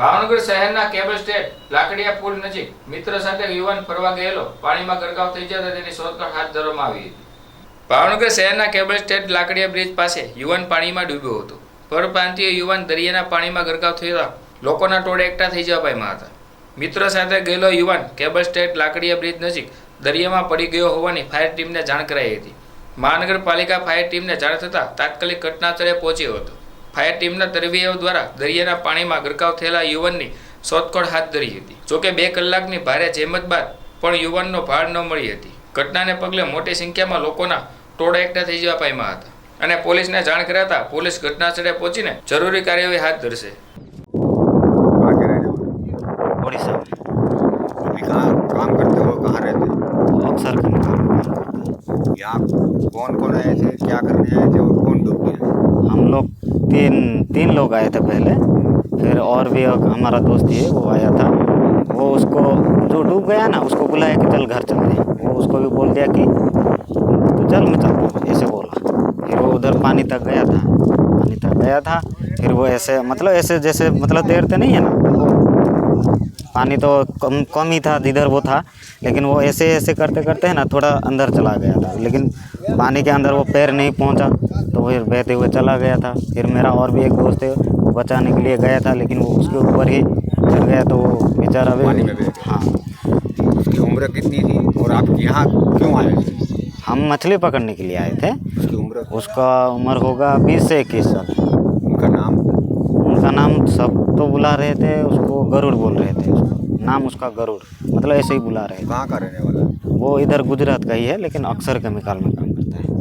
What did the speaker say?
ભાવનગર શહેરના cable state Lakadiya પુલ નજીક, મિત્ર સાથે યુવાન ફરવા ગયેલો, પાણીમાં ગરકાવ થઈ જતા તેની શોધખોળ હાથ ધરવામાં આવી હતી. ભાવનગર શહેરના કેબલ સ્ટેટ લાકડીયા બ્રિજ પાસે યુવાન પાણીમાં ડૂબ્યો હતો. પરપ્રાંતીય યુવાન દરિયાના પાણીમાં ગરકાવ થયેલા લોકોના ટોળે એકઠા થઈ જવા પામ્યા હતા. મિત્ર સાથે ગયેલો યુવાન કેબલ સ્ટેટ લાકડીયા બ્રિજ નજીક દરિયામાં પડી ગયો હોવાની ફાયર ટીમને જાણ કરાઈ હતી. મહાનગરપાલિકા ફાયર ટીમને જાણ થતાં તાત્કાલિક ઘટનાસ્થળે પહોંચ્યો હતો. ફાયર ટીમના તરવીયાઓ દ્વારા દરિયાના પાણીમાં ગરકાવ થયેલા યુવાનની શોધખોળ હાથ ધરી હતી જોકે બે કલાકની ભારે જહેમત બાદ પણ યુવાનનો ભાળ ન મળી હતી ઘટનાને પગલે મોટી સંખ્યામાં લોકોના ટોળા એકઠા થઈ જવા પામ્યા હતા અને પોલીસને જાણ કરાતા પોલીસ ઘટનાસ્થળે પહોંચીને જરૂરી કાર્યવાહી હાથ ધરશે कहाँ के रहने वाले उड़ीसा में अभी कहाँ काम करते हो कहाँ रहते हो अक्सर के निकल यहाँ कौन कौन आए थे क्या करने आए थे और कौन डूब गया हम लोग तीन तीन लोग आए थे पहले। फिर और भी हमारा दोस्त ये, वो आया था। वो उसको, जो डूब गया ना, उसको बुलाया कि चल घर चलते हैं। वो उसको भी बोल दिया कि तो चल, मैं चलता हूँ, ऐसे बोला। फिर वो उधर पानी तक गया था। पानी तक गया था। फिर वो ऐसे मतलब ऐसे जैसे मतलब देर तैरते नहीं है ना। पानी तो कम कम ही था जिधर वो था लेकिन वो ऐसे ऐसे करते करते है ना थोड़ा अंदर चला गया था। लेकिन पानी के अंदर वो पैर नहीं पहुँचा तो फिर बहते हुए चला गया था। फिर मेरा और भी एक दोस्त है वो बचाने के लिए गया था लेकिन वो उसके ऊपर ही चढ़ गया तो वो बेचारा भी पानी में हाँ। उसकी उम्र कितनी थी? और आप यहाँ क्यों आए? हम मछली पकड़ने के लिए आए थे। उसकी उम्र? उसका उम्र होगा बीस से इक्कीस साल। उनका नाम? उनका नाम सब तो बुला रहे थे उसको गरुड़ बोल रहे थे उसको नाम उसका गरुड़ मतलब ऐसे ही बुला रहे थे कहाँ का रहने वाला है? वो इधर गुजरात का ही है लेकिन अक्सर केमिकल में काम